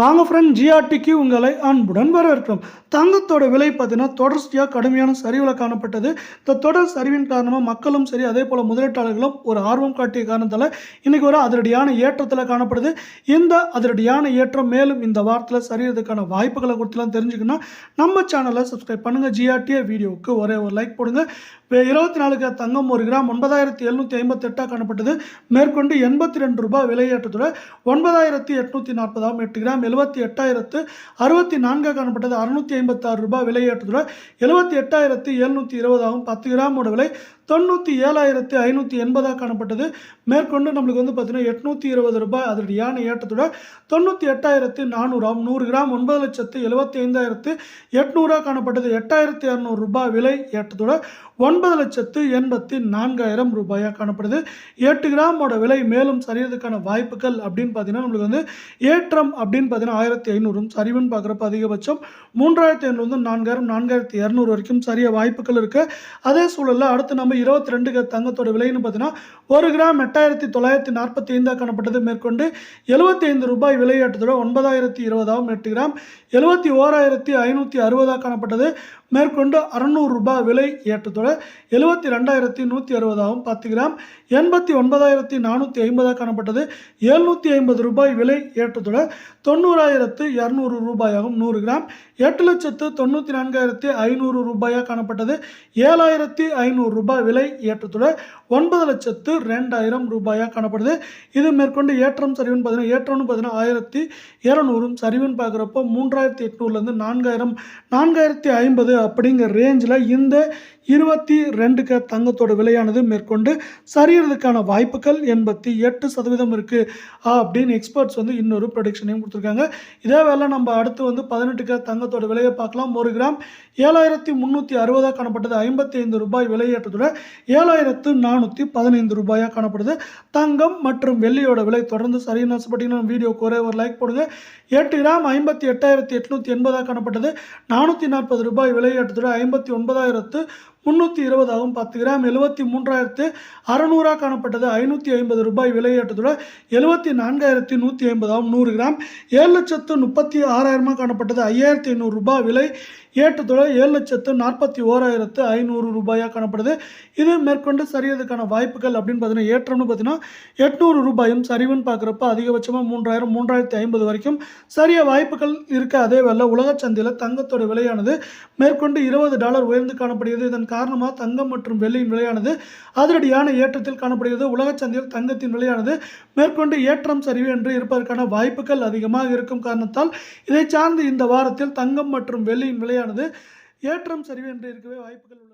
வாங்க ஃப்ரெண்ட் ஜிஆர்டிக்கு உங்களை அன்புடன் வரவேற்கிறோம். தங்கத்தோட விலை பார்த்தீங்கன்னா தொடர்ச்சியாக கடுமையான சரிவில் காணப்பட்டது. இந்த தொடர் சரிவின் காரணமாக மக்களும் சரி அதே போல் முதலீட்டாளர்களும் ஒரு ஆர்வம் காட்டிய காரணத்தால் இன்றைக்கி ஒரு அதிரடியான ஏற்றத்தில் காணப்படுது. இந்த அதிரடியான ஏற்றம் மேலும் இந்த வாரத்தில் சரியறதுக்கான வாய்ப்புகளை கொடுத்துலாம் தெரிஞ்சுக்கணும் நம்ம சேனலை சப்ஸ்கிரைப் பண்ணுங்கள் ஜிஆர்டிஏ வீடியோவுக்கு ஒரே ஒரு லைக் போடுங்க. இப்போ இருபத்தி நாலு தங்கம் ஒரு கிராம் ஒன்பதாயிரத்தி எழுநூற்றி ஐம்பத்தெட்டாக காணப்பட்டது. மேற்கொண்டு எண்பத்தி ரெண்டு ரூபாய் விலையேற்றத்தோட ஒன்பதாயிரத்தி எட்நூற்றி நாற்பதாம் எட்டு கிராம் எழுபத்தி எட்டாயிரத்து அறுபத்தி நான்காக காணப்பட்டது. அறுநூற்றி ஐம்பத்தாறு ரூபாய் விலையேற்றத்தோட எழுபத்தி எட்டாயிரத்தி எழுநூற்றி இருபதாகவும் பத்து கிராமோட விலை தொண்ணூற்றி ஏழாயிரத்தி ஐநூற்றி எண்பதாக காணப்பட்டது. மேற்கொண்டு நம்மளுக்கு வந்து பார்த்திங்கன்னா எட்நூற்றி இருபது ரூபாய் அதிரடியான ஏற்றத்தோட தொண்ணூற்றி எட்டாயிரத்தி நானூறாம் நூறு கிராம் ஒன்பது லட்சத்து எழுபத்தி ஐந்தாயிரத்து எட்நூறாக காணப்பட்டது. எட்டாயிரத்தி இரநூறு ரூபாய் விலை ஏற்றத்தோட ஒன்பது லட்சத்து எண்பத்தி நான்காயிரம் ரூபாயாக காணப்படுது. எட்டு கிராமோட விலை மேலும் சரியறதுக்கான வாய்ப்புகள் அப்படின்னு பார்த்தீங்கன்னா நம்மளுக்கு வந்து ஏற்றம் அப்படின்னு பார்த்தீங்கன்னா ஆயிரத்தி ஐநூறும் சரிவுன்னு பார்க்குறப்ப அதிகபட்சம் மூன்றாயிரத்தி ஐநூறு நான்காயிரம் நான்காயிரத்தி இரநூறு வரைக்கும் சரிய வாய்ப்புகள் இருக்குது அதே சூழலில் அடுத்து நம்ம இருபத்தி ரெண்டு தங்கத்தோட விலைன்னு பார்த்தீங்கன்னா ஒரு கிராம் எட்டாயிரத்தி தொள்ளாயிரத்தி நாற்பத்தி ஐந்தாக காணப்பட்டது. மேற்கொண்டு எழுபத்தி ஐந்து ரூபாய் விலையாட்டத்தோட ஒன்பதாயிரத்தி இருபதாகவும் எட்டு கிராம் எழுபத்தி ஓராயிரத்தி ஐநூற்றி அறுபதாக காணப்பட்டது. மேற்கொண்டு அறநூறு ரூபாய் விலை ஏற்றத்தோட எழுபத்தி ரெண்டாயிரத்தி நூற்றி அறுபதாகவும் பத்து கிராம் எண்பத்தி ஒன்பதாயிரத்தி நானூற்றி ஐம்பதாக காணப்பட்டது. எழுநூற்றி ஐம்பது ரூபாய் விலை ஏற்றத்தோட தொண்ணூறாயிரத்து இரநூறு ரூபாயாகவும் நூறு கிராம் எட்டு லட்சத்து தொண்ணூற்றி நான்காயிரத்தி ஐநூறு ரூபாயாக காணப்பட்டது. ஏழாயிரத்தி ஐநூறு ரூபாய் விலை ஏற்றத்தோட ஒன்பது லட்சத்து ரெண்டாயிரம் ரூபாயாக காணப்படுது. இது மேற்கொண்டு ஏற்றம் சரிவுன்னு பார்த்தீங்கன்னா ஏற்றம்னு பார்த்தீங்கன்னா ஆயிரத்தி இரநூறும் சரிவுன்னு பார்க்குறப்போ மூன்றாயிரத்தி எட்நூறுலேருந்து நான்காயிரம் நான்காயிரத்தி ஐம்பது அப்படிங்கிற ரேஞ்சில் இந்த இருபத்தி ரெண்டுக்கு தங்கத்தோட விலையானது மேற்கொண்டு சரியறதுக்கான வாய்ப்புகள் எண்பத்தி எட்டு சதவீதம் இருக்குது அப்படின்னு எக்ஸ்பர்ட்ஸ் வந்து இன்னொரு ப்ரொடிக்ஷனையும் கொடுத்துருக்காங்க. இதே வேலை நம்ம அடுத்து வந்து பதினெட்டுக்கு தங்கத்தோட விலையை பார்க்கலாம். ஒரு கிராம் ஏழாயிரத்தி முந்நூற்றி அறுபதாக காணப்பட்டது. ஐம்பத்தி ஐந்து ரூபாய் விலையேற்றத்தோட ஏழாயிரத்து நானூற்றி பதினைந்து ரூபாயாக காணப்படுது. தங்கம் மற்றும் வெள்ளியோட விலை தொடர்ந்து சரியான ஆசைப்பட்டீங்கன்னா வீடியோக்கு ஒரே ஒரு லைக் போடுங்க. எட்டு கிராம் ஐம்பத்தி எட்டாயிரத்தி எட்நூற்றி எண்பதாக காணப்பட்டது. நானூற்றி நாற்பது ரூபாய் விலையேற்றத்தோட ஐம்பத்தி ஒன்பதாயிரத்து முந்நூற்றி இருபதாகவும் பத்து கிராம் எழுபத்தி மூன்றாயிரத்து அறநூறாக காணப்பட்டது. ஐநூற்றி ஐம்பது ரூபாய் விலையேற்றத்தோட எழுபத்தி நான்காயிரத்தி நூற்றி ஐம்பதாகவும் நூறு கிராம் ஏழு லட்சத்து முப்பத்தி ஆறாயிரமாக காணப்பட்டது. ஐயாயிரத்தி ஐநூறு ரூபாய் விலை ஏற்றத்தோட ஏழு லட்சத்து நாற்பத்தி ஓராயிரத்து ஐநூறு ரூபாயாக காணப்படுது. இது மேற்கொண்டு சரியதுக்கான வாய்ப்புகள் அப்படின்னு பார்த்தீங்கன்னா ஏற்றம்னு பார்த்தீங்கன்னா எட்நூறு ரூபாயும் சரிவுன்னு பார்க்குறப்ப அதிகபட்சமாக மூன்றாயிரம் மூன்றாயிரத்தி ஐம்பது வரைக்கும் சரிய வாய்ப்புகள் இருக்க. அதே வேலை உலக சந்தையில் தங்கத்தோட விலையானது மேற்கொண்டு இருபது டாலர் உயர்ந்து காணப்படுகிறது. இதன் காரணமாக தங்கம் மற்றும் வெள்ளியின் விலையானது அதிரடியான ஏற்றத்தில் காணப்படுகிறது. உலக சந்தையில் தங்கத்தின் விலையானது மேற்கொண்டு ஏற்றம் சரிவு என்று இருப்பதற்கான வாய்ப்புகள் அதிகமாக இருக்கும் காரணத்தால் இதை சார்ந்து இந்த வாரத்தில் தங்கம் மற்றும் வெள்ளியின் விலையானது ஏற்றம் சரிவு என்று இருக்கவே வாய்ப்புகள் உள்ளது